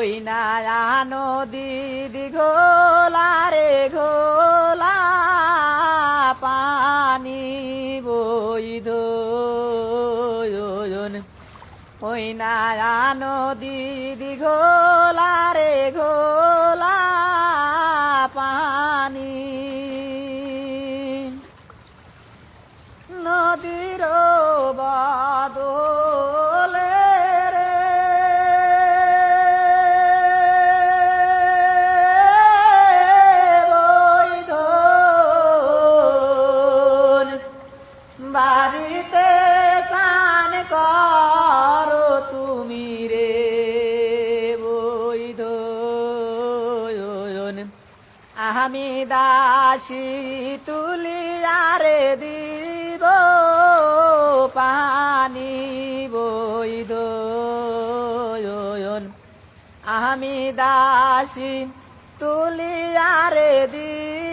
ওই না নদী দিঘোলা রে ঘোলা পানি বৈধ। ওই না নদী দিঘোলা রে ঘোলা পানি। নদীর আমি দাসী তুলিয়ারে দিব পানি বৈধ আমি দাসী তুলিয়ারে দিব